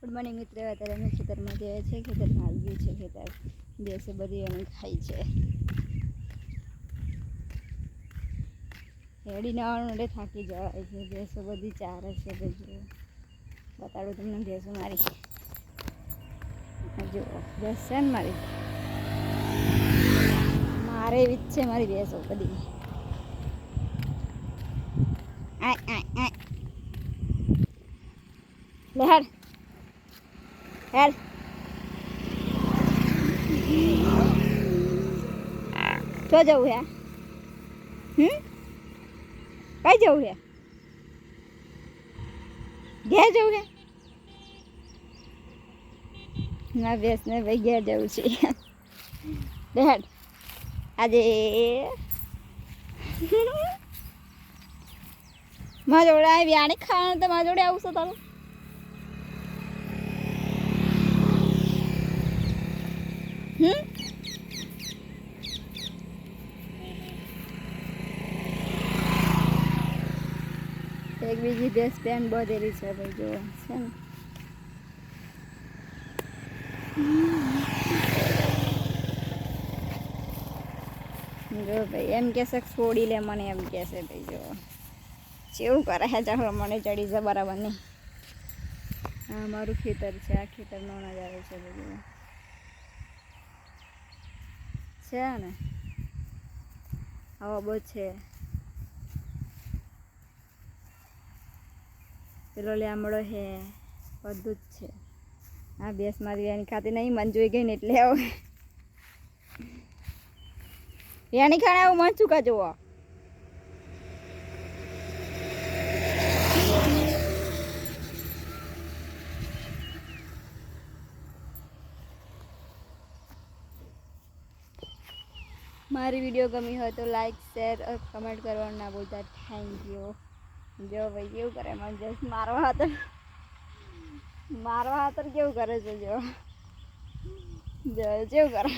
Good morning મિત્રો અત્યારે અમે ખેતરમાં જઈએ છીએ ખેતરમાં આવી ગયું છે, ખેતર. દિવસે બધી અમે ખાઈ છે. હેડી નાવાનું એટલે થાકી જવાય છે, ભેંસો બધી ચારે છે બધું બતાડું તમને ભેંસો મારી. જો ભેંસ છે ને મારી. મારે એવી જ છે મારી ભેંસો બધી. આય આય આય. લે હાડ હેલ. તો જવું હે. હમ? કઈ જવું હે? ઘેર જવું હે? ના, બેસ ને ભાઈ ઘેર જવું છે. બેડ આજે મારા જોડે આવી વ્યાણી ખાવાનું તો મારા જોડે આવું તારું હમ એક બીજી ભેંસ પેન બધેલી છે ભાઈ જો છે ને? જો ભાઈ, એમ કહેશે છોડી લે મને, એમ કહેશે ભાઈ જો જેવું કરે છે ચાલો મને ચડી છે બરાબર નહીં. આ મારું ખેતર છે, આ ખેતરનો નજારો છે બધું છે ને? આવો બહુ છે. પેલો લીમડો હે. બધું જ છે. આ બેસ મારી એની ખાતી નહીં, મન જોઈ ગઈ ને એટલે આવું. એની ખાણે આવું મન ચૂકા જુઓ મારી વીડિયો ગમી હોય તો લાઈક શેર કમેન્ટ કરવાનું ના બોલતા થેન્ક યુ જો ભાઈ, કેવું કરે? મને જસ્ટ મારવા હાથર મારવા હાથર કેવું કરે છે જો? જો, કેવું કરે?